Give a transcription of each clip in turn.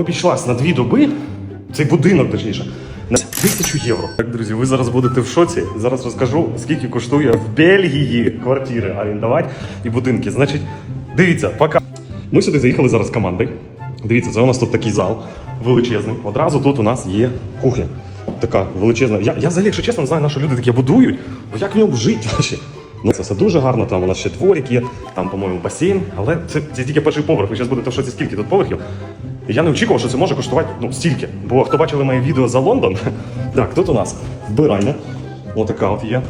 Обійшлась на дві доби, цей будинок, точніше, на тисячу євро. Так, друзі, ви зараз будете в шоці. Зараз розкажу, скільки коштує в Бельгії квартири орендувати і будинки. Значить, дивіться, поки ми сюди заїхали зараз з командою. Дивіться, це у нас тут такий зал величезний. Одразу тут у нас є кухня. Така величезна. Я, я взагалі, якщо чесно, не знаю, на що люди таке будують, бо як в ньому жити вообще? Ну, це все дуже гарно, там у нас ще дворик є, там, по-моєму, басейн, але це, це тільки перший поверх. Ви зараз будете в шоці, скільки тут поверхів. Я не очікував, що це може коштувати ну, стільки. Бо хто бачили моє відео за Лондон, так, тут у нас вбиральня. Отака от є.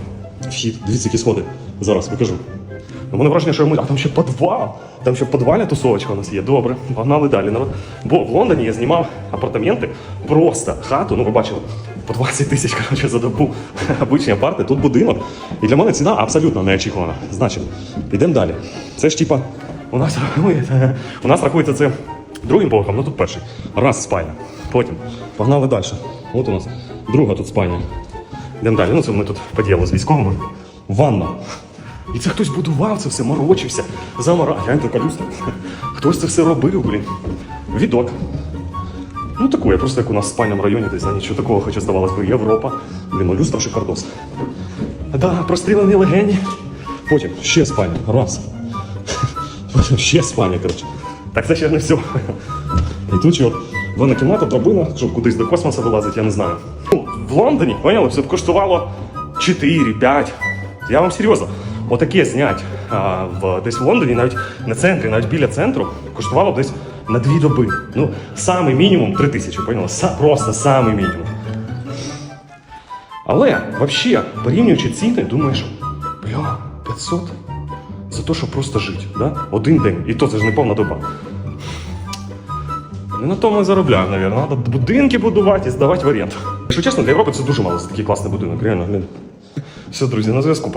Вхід. Дивіться, які сходи. Зараз покажу. У мене враження, що ми. А там ще підвал. Там ще підвалі тусовочка у нас є. Добре, погнали далі. Бо в Лондоні я знімав апартаменти, просто хату, ну ви бачили, по 20 тисяч коротше, за добу обичні апарти, тут будинок. І для мене ціна абсолютно неочікувана. Значить, йдемо далі. Це ж типа, у нас рахується, у нас рахується це другим поверхом, ну тут перший. Раз спальня. Потім погнали далі. От у нас друга тут спальня. Йдемо далі. Ну, це ми тут по ділу з військовими. Ванна. І це хтось будував це все, морочився, замора. Гляньте, яка люстра. Хтось це все робив, блін. Відок. Ну таку, я просто як у нас в спальному районі, десь за нічого такого, хоча здавалось би, Європа. Блін, ну люстра шикардос. Да, прострілені легені. Потім ще спальня. Раз. Ще спальня, коротше. Так це ще не все. І тут ще от ванна кімната, драбина, щоб кудись до космосу вилазить, я не знаю. Ну, в Лондоні, поняли, все б коштувало 4-5. Я вам серйозно. Отаке знять а, в, десь в Лондоні, навіть на центрі, навіть біля центру, коштувало б десь на дві доби. Ну, самий мінімум 3 тисячі, поняли? Са, просто самий мінімум. Але, взагалі, порівнюючи ціни, думаєш, бля, 500 за те, щоб просто жити, да? один день. І то це ж не повна доба. Не на тому і заробляю, мабуть. Треба будинки будувати і здавати в оренду. Якщо чесно, для Європи це дуже мало. Це такий класний будинок, реально. Все, друзі, на зв'язку.